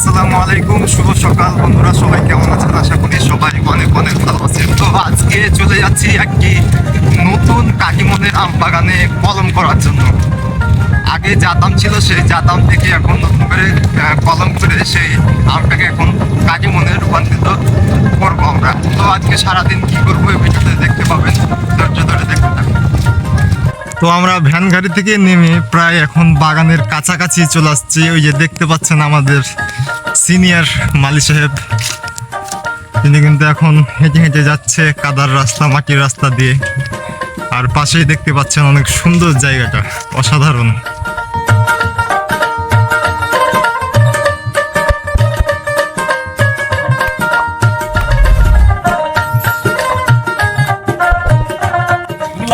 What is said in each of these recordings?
আসসালামু আলাইকুম, শুভ সকাল। বন্ধুরা, সবাই কেমন আছেন? আশা করি সবাই অনেক অনেক ভালো আছেন। তো আজকে চলে যাচ্ছি একটি নতুন কাকিমনের আম বাগানে কলম করার জন্য। আগে জাতাম ছিল, সেই জাতাম থেকে এখন নতুন করে কলম করে সেই আমটাকে এখন কাকিমনে রূপান্তরিত করব আমরা। তো আজকে সারাদিন কি করব এই ভিডিওতে দেখতে পাবেন। ধৈর্য ধরে দেখতে থাকুন। তো আমরা ভ্যান গাড়ি থেকে নেমে প্রায় এখন বাগানের কাছাকাছি চলে আসছি। ওই যে দেখতে পাচ্ছেন আমাদের সিনিয়র মালি সাহেব। তিনি কিন্তু এখন হেঁটে হেঁটে যাচ্ছে কাদার রাস্তা, মাটির রাস্তা দিয়ে। আর পাশেই দেখতে পাচ্ছেন অনেক সুন্দর জায়গাটা, অসাধারণ।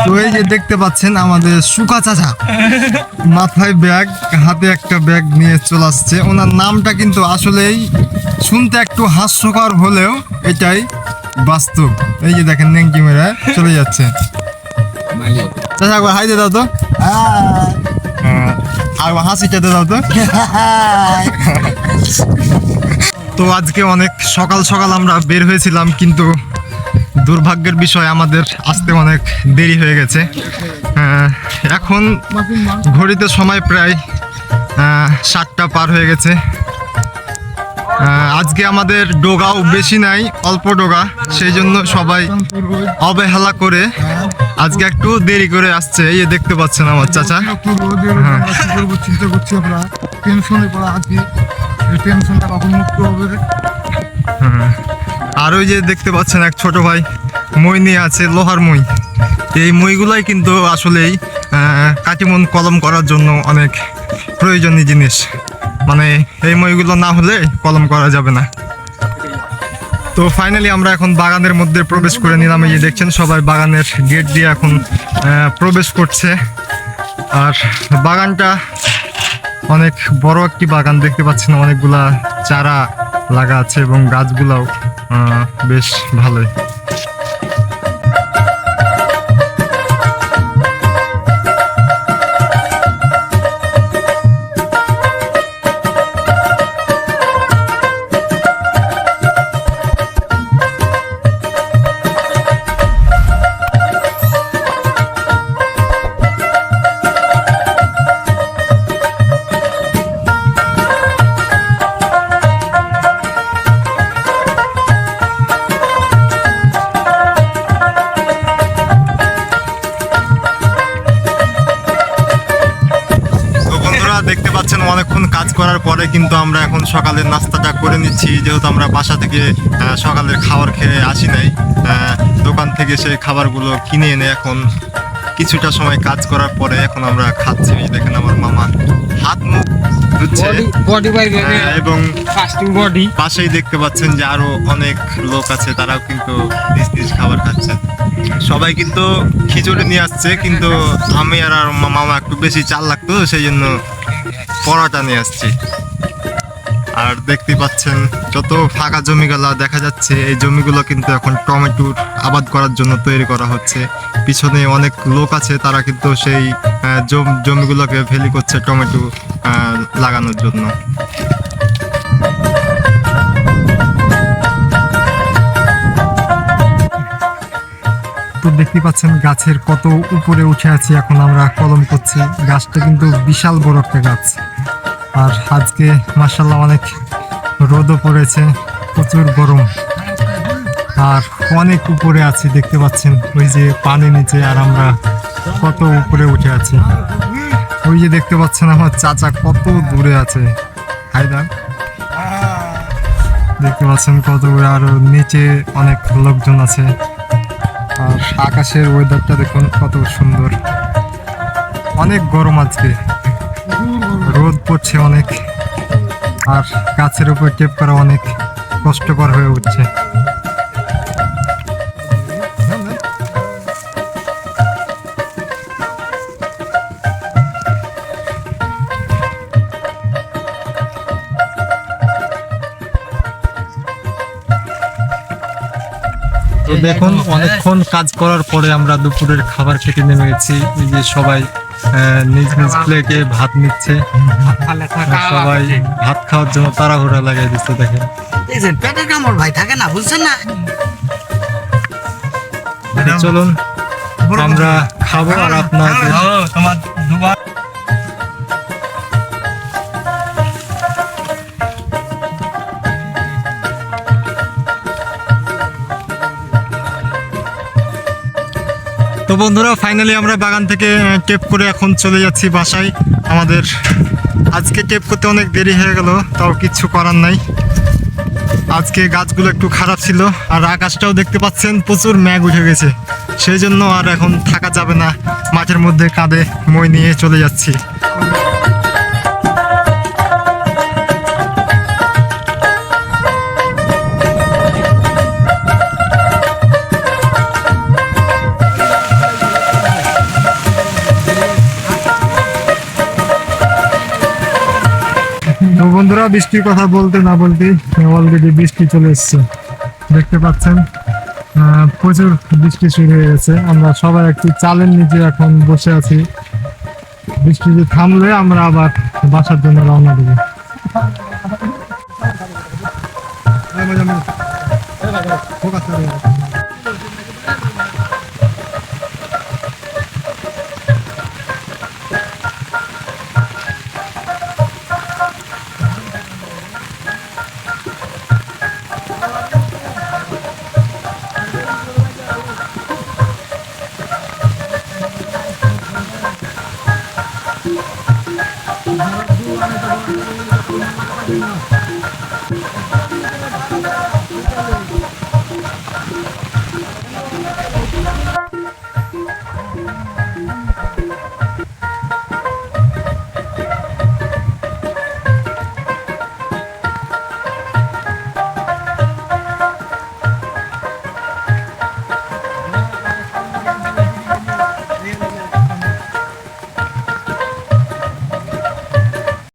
তো এই যে দেখতে পাচ্ছেন আমাদের সুকা চাচা। মাথায় ব্যাগ, হাতে একটা ব্যাগ নিয়ে চলে আসছে। ওনার নামটা কিন্তু আসলেই শুনতে একটু হাস্যকর হলেও এটাই বাস্তব। এই যে দেখেন নেংটি মেরে চলে যাচ্ছে। চাচা, একবার হাই দিয়ে দাও তো। একবার হাসিটা দিয়ে দাও তো। তো আজকে অনেক সকাল সকাল আমরা বের হয়েছিলাম, কিন্তু দুর্ভাগ্যের বিষয় আমাদের আসতে অনেক দেরি হয়ে গেছে। এখন ঘড়িতে সময় প্রায় সাতটা পার হয়ে গেছে। আজকে আমাদের ডোগাও বেশি নাই অল্প ডোগা সেই জন্য সবাই অবহেলা করে আজকে একটু দেরি করে আসছে। এই দেখতে পাচ্ছেন আমার চাচা। হ্যাঁ। চিন্তা করছি আমরা টেনশনে পড়া এই টেনশনটা কখন মুক্ত হবে হ্যাঁ। আর ওই যে দেখতে পাচ্ছেন এক ছোট ভাই মই নিয়ে আছে, লোহার মই। এই মইগুলাই কিন্তু আসলেই কাটিমন কলম করার জন্য অনেক প্রয়োজনীয় জিনিস। মানে এই মইগুলো না হলে কলম করা যাবে না। তো ফাইনালি আমরা এখন বাগানের মধ্যে প্রবেশ করে নিলাম। এই দেখছেন সবাই বাগানের গেট দিয়ে এখন প্রবেশ করছে। আর বাগানটা অনেক বড় একটি বাগান দেখতে পাচ্ছেন। অনেকগুলা চারা লাগা আছে এবং গাছগুলাও। বেশ ভালোই। পাচ্ছেন অনেকক্ষণ কাজ করার পরে কিন্তু আমরা এখন সকালের নাস্তাটা করে নিচ্ছি। যেহেতু আমরা বাসা থেকে সকালের খাবার খেয়ে আসি নাই দোকান থেকে সেই খাবারগুলো কিনে এনে এখন কিছুটা সময় কাজ করার পরে এখন আমরা খাচ্ছি। দেখেন আমার মামা হাত মুখ ধুচ্ছে। এবং বডি পাশেই দেখতে পাচ্ছেন যে আরও অনেক লোক আছে তারাও কিন্তু নিজ নিজ খাবার খাচ্ছে। সবাই কিন্তু খিচুড়ি নিয়ে আসছে কিন্তু আমি আর আর মামা একটু বেশি চাল লাগতো সেই জন্য পরোটা নিয়ে আসছি। আর দেখতে পাচ্ছেন, যত ফাঁকা জমিগুলো দেখা যাচ্ছে, এই জমিগুলো কিন্তু এখন টমেটোর আবাদ করার জন্য তৈরি করা হচ্ছে। পিছনে অনেক লোক আছে, তারা কিন্তু সেই জমিগুলোকে ভেলি করছে টমেটো লাগানোর জন্য। তো দেখতে পাচ্ছেন, গাছের কত উপরে উঠে আছি, এখন আমরা কলম করছি। গাছটা কিন্তু বিশাল বড় একটা গাছ। আর আজকে মাসাল্লাহ অনেক রোদও পড়েছে, প্রচুর গরম। আর অনেক উপরে আছি, দেখতে পাচ্ছেন, ওই যে পানি নিচে, আর আমরা কত উপরে উঠে আছি। ওই যে দেখতে পাচ্ছেন আমার চাচা কত দূরে আছে। হায়দার দেখতে পাচ্ছেন কত দূরে, আর নিচে অনেক লোকজন আছে। আর আকাশের ওয়েদারটা দেখুন কত সুন্দর। অনেক গরম আজকে। রোদ পড়ছে অনেক, আর গাছের উপর টেপ করা অনেক কষ্টকর হয়ে উঠছে। তো দেখুন, অনেকক্ষণ কাজ করার পরে আমরা দুপুরের খাবার খেতে নেমে গেছি যে সবাই নিজ নিজ প্লেটে ভাত নিচ্ছে। সবাই ভাত খাওয়ার জন্য তাড়াহুড়া লাগাই দিচ্ছে দেখেন। পেটের কামড় ভাই থাকে না বুঝছেন না? চলুন আমরা খাব আর আপনাদের বন্ধুরা ফাইনালি আমরা বাগান থেকে টেপ করে এখন চলে যাচ্ছি বাসায়। আমাদের আজকে টেপ করতে অনেক দেরি হয়ে গেল, তাও কিচ্ছু করার নাই। আজকে গাছগুলো একটু খারাপ ছিল, আর আকাশটাও দেখতে পাচ্ছেন, প্রচুর ম্যাগ উঠে গেছে। সেই জন্য আর এখন থাকা যাবে না, মাঠের মধ্যে কাঁধে মই নিয়ে চলে যাচ্ছি। বন্ধুরা, বৃষ্টির কথা বলতে না বলতে অলরেডি বৃষ্টি চলে এসছে। দেখতে পাচ্ছেন প্রচুর বৃষ্টি শুরু হয়ে গেছে। আমরা সবাই একটু চালের নিচে এখন বসে আছি। বৃষ্টি যে থামলে আমরা আবার বাসার জন্য রওনা দেবো। ফোকাস করে